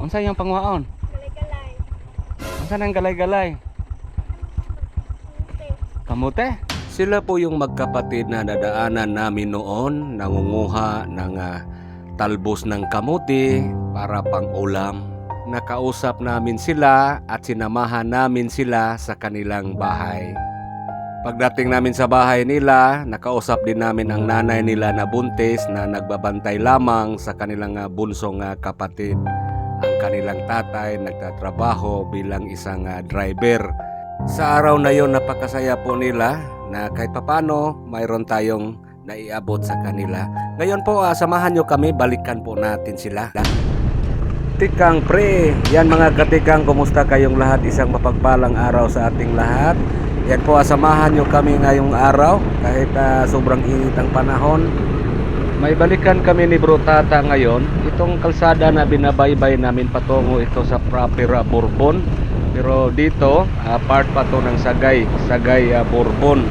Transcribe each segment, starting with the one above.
unsa yung pangwaon? Galay-galay. Unsa nang galay-galay? Kamote? Sila po yung magkapatid na nadaanan namin noon, nangunguha ng ah, talbos ng kamote para pang-ulam. Nakausap namin sila at sinamahan namin sila sa kanilang bahay. Pagdating namin sa bahay nila, nakausap din namin ang nanay nila na buntis na nagbabantay lamang sa kanilang ah, bunsong kapatid. Ang kanilang tatay nagtatrabaho bilang isang ah, driver. Sa araw na yon napakasaya po nila na kahit papano mayroon tayong naiabot sa kanila. Ngayon po ah, samahan nyo kami, balikan po natin sila. Tikang pre, yan mga katikang, kumusta kayong lahat? Isang mapagpalang araw sa ating lahat. Yan po, ah, samahan nyo kami ngayong araw kahit ah, sobrang init ang panahon. May balikan kami ni Bro Tata ngayon. Itong kalsada na binabaybay namin patungo ito sa proper Bourbon. Pero dito, ah, part pa to ng Sagay, Sagay ah, Bourbon.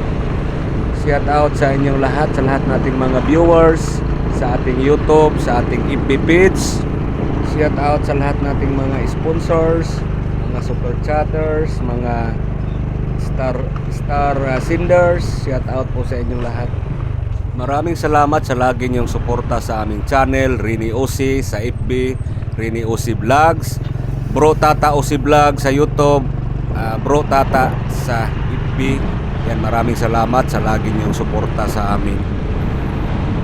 Shout out sa inyong lahat, sa lahat nating mga viewers, sa ating YouTube, sa ating FB page. Shout out sa lahat nating mga sponsors, mga super chatters, mga star star uh, senders. Shout out po sa inyong lahat. Maraming salamat sa lagi niyong suporta sa aming channel, Rini Osi sa FB, Rini Osi Vlogs, Bro Tata Osi Vlog sa YouTube, ah, Bro Tata sa FB. Yan, maraming salamat sa lagi niyong suporta sa amin.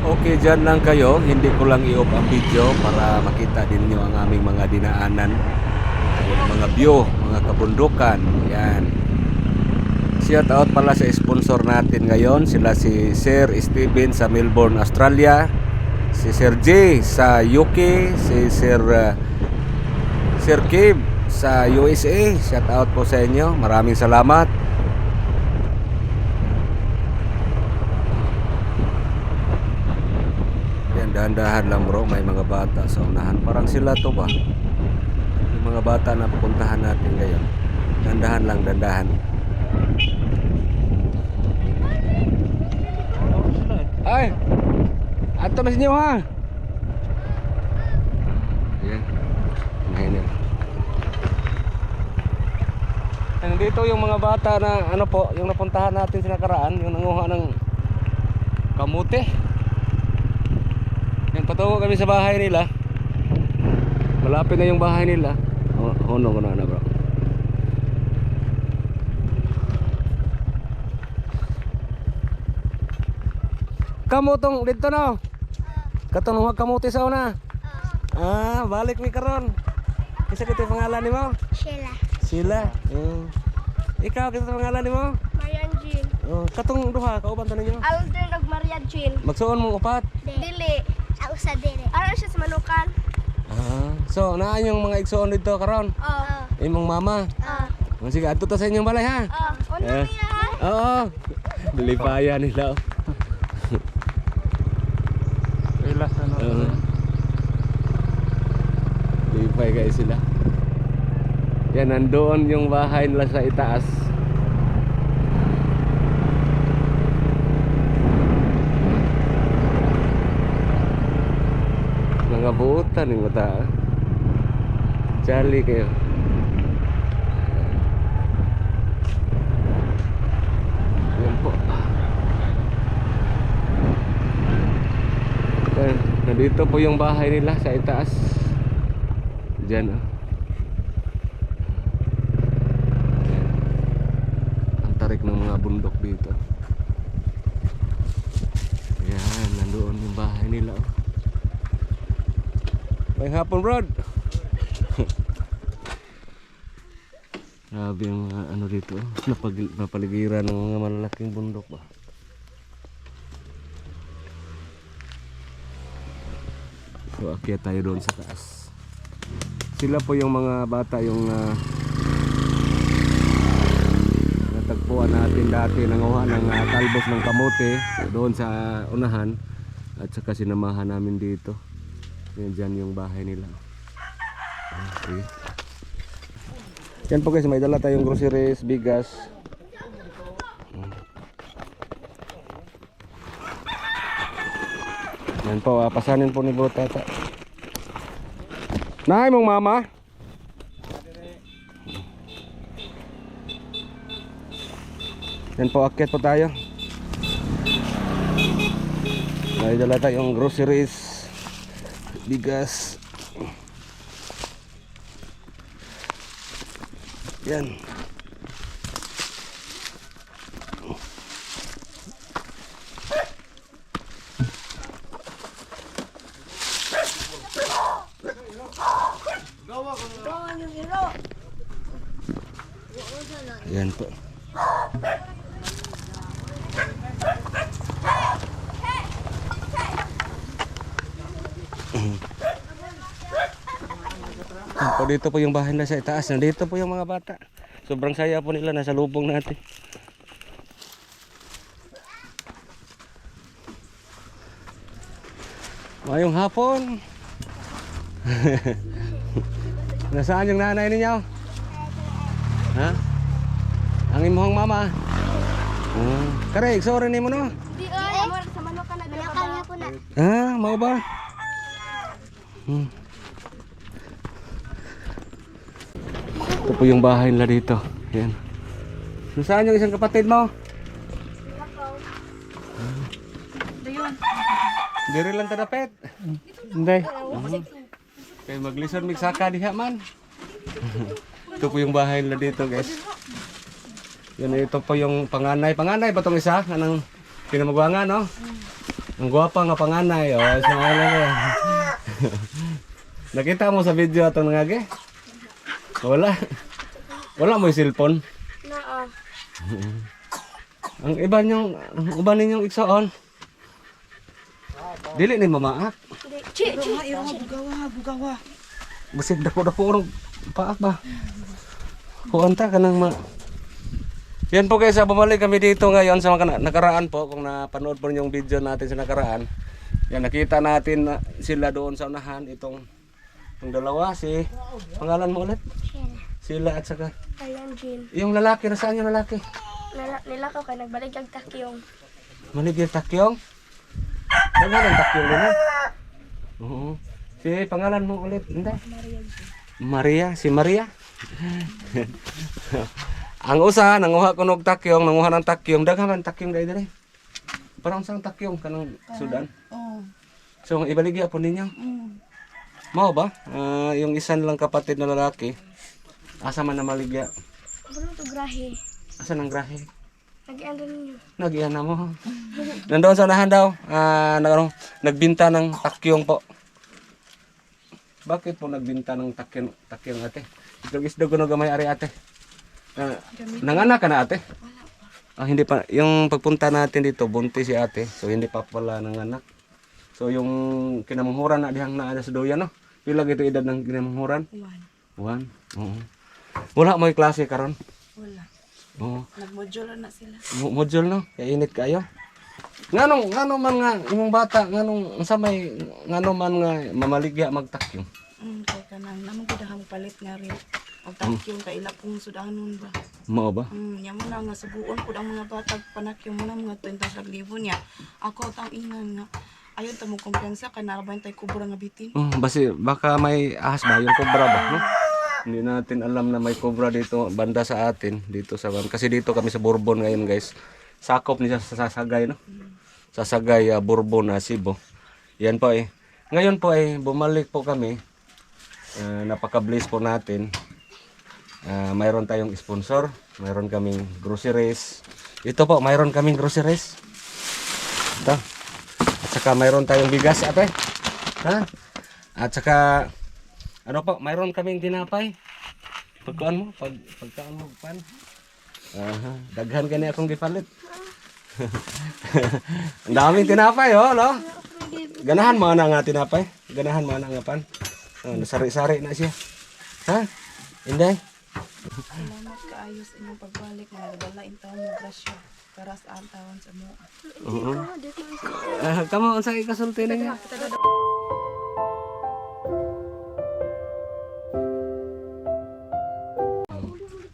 Okay, dyan lang kayo. Hindi ko lang i-off ang video para makita din niyo ang aming mga dinaanan. Yung mga view, mga kabundukan. Yan. Shout out pala sa sponsor natin ngayon. Sila si Sir Steven sa Melbourne, Australia. Si Sir J sa UK. Si Sir uh, Sir Kib sa USA. Shout out po sa inyo. Maraming salamat. Yan, dahan-dahan lang bro. May mga bata sa unahan. Parang sila to ba? Yung mga bata na pupuntahan natin ngayon. Dandahan lang, dandahan. Ay! Ato na sinyo ha! Ayan. Nandito yung mga bata na ano po, yung napuntahan natin sa nakaraan, yung nanguha ng kamote. Yan patungo kami sa bahay nila. Malapit na yung bahay nila. Oh, hono ko na na bro. Kamutong dito no. Katong huwag kamuti sa una. Ah, balik mi karon. Isa kito pangalan nimo? Sheila. Sila. Mm. Ikaw kito pangalan nimo? Marian Jean. Oh, katong duha kauban ta ninyo. Alden og Maria Jean. Magsuon mong upat. Dili. Ako sa dili. Ano siya sa manukan? Ah, so naan yung mga igsoon dito karon? Oo. Imong mama. Oo. Oh, sige, adto ta sa inyong balay ha. Oo. Una Eh. niya ha? Oo. Lipaya nila. Oo. Lipay kayo sila. Yan, nandoon yung bahay nila sa itaas. Mga buutan yung mata. Jolly kayo. Yan po. Nandito po yung bahay nila sa itaas. Diyan oh. Ang tarik ng mga bundok dito. Yan, nandoon yung bahay nila oh. May hapon, Rod. Grabe yung mga ano dito. oh. Napaligiran ng mga malalaking bundok ba. So akyat tayo doon sa taas. Sila po yung mga bata yung uh, natagpuan natin dati nanguha ng ah, talbos ng kamote doon sa unahan at saka sinamahan namin dito. Yan dyan yung bahay nila. Okay. Yan po guys, may dala tayong groceries, bigas. Yan po, ah, pasanin po ni bro tata. Nay, mong mama. Yan po, akit po tayo. May dala tayong groceries, bigas. Yan. Dito po yung bahay na sa itaas. Nandito po yung mga bata. Sobrang saya po nila. Nasa lubong natin. Mayong hapon. Nasaan yung nanay ninyo? Ha? Ang imuhang mama? Hmm. Kare, sorry ni mo no? Di ay, sa manukan na Manukan nga po na. Ah, mau ba? Hmm. Ito po yung bahay nila dito. Yan. Nasaan yung isang kapatid mo? Diri lang tadapet. Hindi. Kaya maglison mig saka diha man. ito po yung bahay nila dito, guys. Yan ito po yung panganay. Panganay ba tong isa? Anong pinamagwanga, no? Ang gwapa nga panganay. Oh, yan. Nakita mo sa video itong nangage? Wala. Wala mo yung cellphone. Naa. Ang iba niyong, ang iba ninyong iksaon. Dili ni mamaak. Di. Chi, chi. bugawa, bugawa. Basig dako-dako urong paak ba? Kuanta ka nang ma... Yan po guys, ah, bumalik kami dito ngayon sa mga nakaraan po. Kung napanood po yung video natin sa nakaraan. Yan, nakita natin na sila doon sa unahan. Itong, itong dalawa, si... Pangalan mo ulit? Sila at saka... Ayan, Jean. Yung lalaki, nasaan yung lalaki? Nila, nila ko kay nagbalik ang takyong. Maligil takyong? Daghan ang takyong din Oo. Si pangalan mo ulit, hindi? Maria, si Maria. ang usa nanguha ko og takyong, nanguha ng takyong, daghan man takyong dai diri. Parang sang takyong kanang Sudan. Oh. So ibaligya po ninyo. Mm. Mao ba? Ah, yung isa lang kapatid na lalaki. Asa man na maligya? Ano to grahe? Asa nang grahe? Nag-ano ninyo? Nagiyan na mo. Nandoon sa unahan daw, ah, nag, nagbinta ng takyong po. Bakit po nagbinta ng takyong, takyong ate? Itong isda ko gamay ari ate. Ah, nanganak ka na ate? Ah, hindi pa. Yung pagpunta natin dito, bunti si ate. So, hindi pa pala nanganak. So, yung kinamanghuran na dihang naa sa doya, no? Pila gito edad ng kinamanghuran? One. One. Oo. Wala mo yung klase karon. Wala. Oo. Nag-module na sila. Mo- module no kay init kayo nganong ngano man nga imong bata nganong unsa may ngano man nga mamaligya magtakyong Mm, kay kanang namang gud ang palit nga rin. Og takyong kay ila pong sudanon ba. mao ba Mm, nya mo na nga suguon pud ang mga bata panakyong mo na mga 20,000 niya. Ako tang inan nga ayon ta mo kumpiyansa kay narabayan tay kubra nga bitin. um, basi baka may ahas ba yung cobra ba no hindi natin alam na may cobra dito banda sa atin dito sa kasi dito kami sa Bourbon ngayon guys. Sakop niya sa Sasagay no? Sa Sagay ah, Bourbon na Cebu. Yan po eh. Ngayon po eh bumalik po kami. Ah, napaka-bless po natin. Ah, mayroon tayong sponsor. Mayroon kaming groceries. Ito po mayroon kaming groceries. Ito. At saka mayroon tayong bigas ate. Ha? At saka ano po mayroon kaming tinapay. Pagkuan mo pag pagkaan mo pan. Aha, daghan gani akong gipalit. Ang daming tinapay oh no? Ganahan mo na nga tinapay. Ganahan mo na nga pan. Oh, nasari-sari na siya. Ha? Inday? Salamat kaayo sa inyong pagbalik. Nga nagdala in taon mo grasya. Para sa sa mo. Oo. Ah, kamo unsa ikasulti na niya?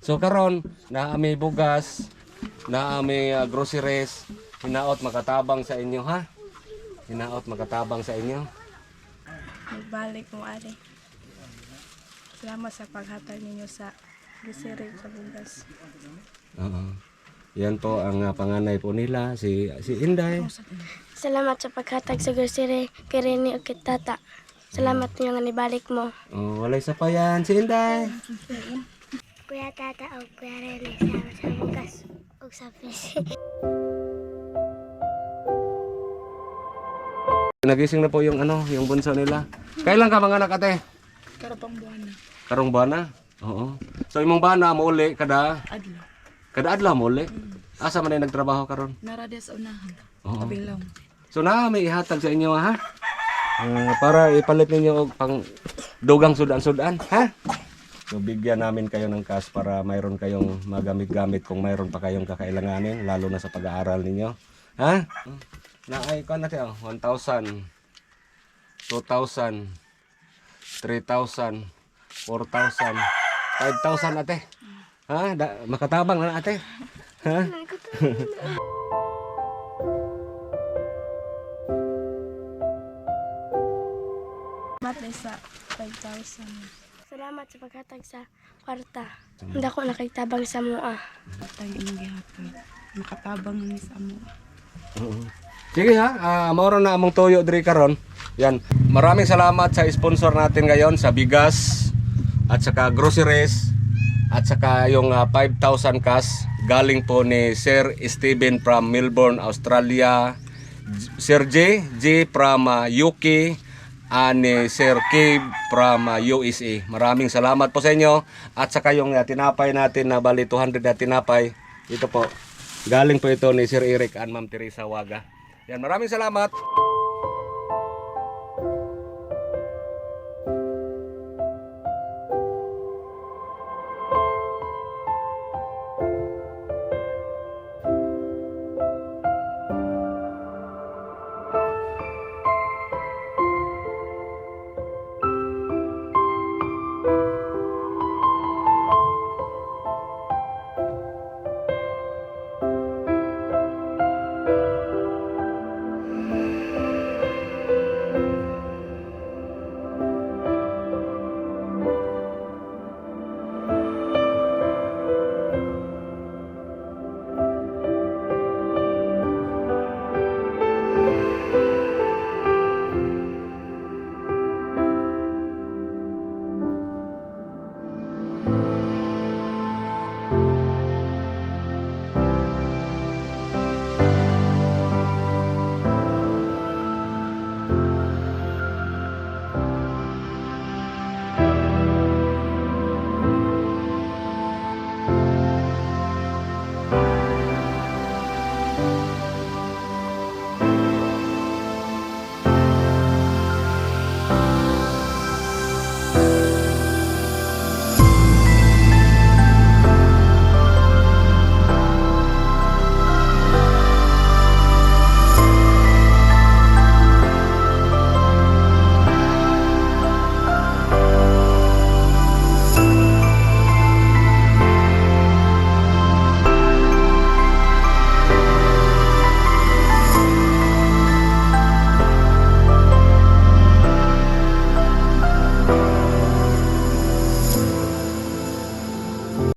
So karon na may bugas, na may ah, groceries, hinaot makatabang sa inyo ha. Hinaot makatabang sa inyo. Nagbalik mo, ari. Salamat sa paghatag ninyo sa grocery sa bugas. Oo. Yan po ang ah, panganay po nila, si, si Inday. Salamat sa paghatag sa grocery kay Rene o kay Tata. Salamat niyo nga nibalik mo. Oh, walay sa pa yan, si Inday. Kuya Tata o Kuya Rene, salamat sa bukas o sa fish. Nagising na po yung ano, yung bunso nila. Kailan ka mga anak ate? Karapang buwan na. Karong bana? Oo. So imong bana mo uli kada Adlo. kada adlaw mo uli. Asa man ay nagtrabaho karon? Narada sa unahan. Oo. Kabilaw. So na may ihatag sa inyo ha. Ah, para ipalit ninyo og pang dugang sudan-sudan, ha? So bigyan namin kayo ng cash para mayroon kayong magamit-gamit kung mayroon pa kayong kakailanganin lalo na sa pag-aaral ninyo. Ha? Na ay ko natin oh, 1,000 2,000 3,000 4,000 5,000 ate. Ha? Da, makatabang na ate. Ha? Matay sa 5,000. Salamat sa paghatag sa kwarta. Hindi ako nakaitabang sa mua. Tayo inyong gihapon. Makatabang ni sa mo. Oo. Sige ha, ah mauro na among toyo diri karon. Yan. Maraming salamat sa sponsor natin ngayon sa bigas at saka groceries at saka yung ah, 5,000 cash galing po ni Sir Steven from Melbourne, Australia. J- Sir J, J from ah, UK and ni Sir K from ah, USA. Maraming salamat po sa inyo at saka yung ah, tinapay natin na bali 200 na tinapay. Ito po. Galing po ito ni Sir Eric and Ma'am Teresa Waga. Yan, maraming salamat.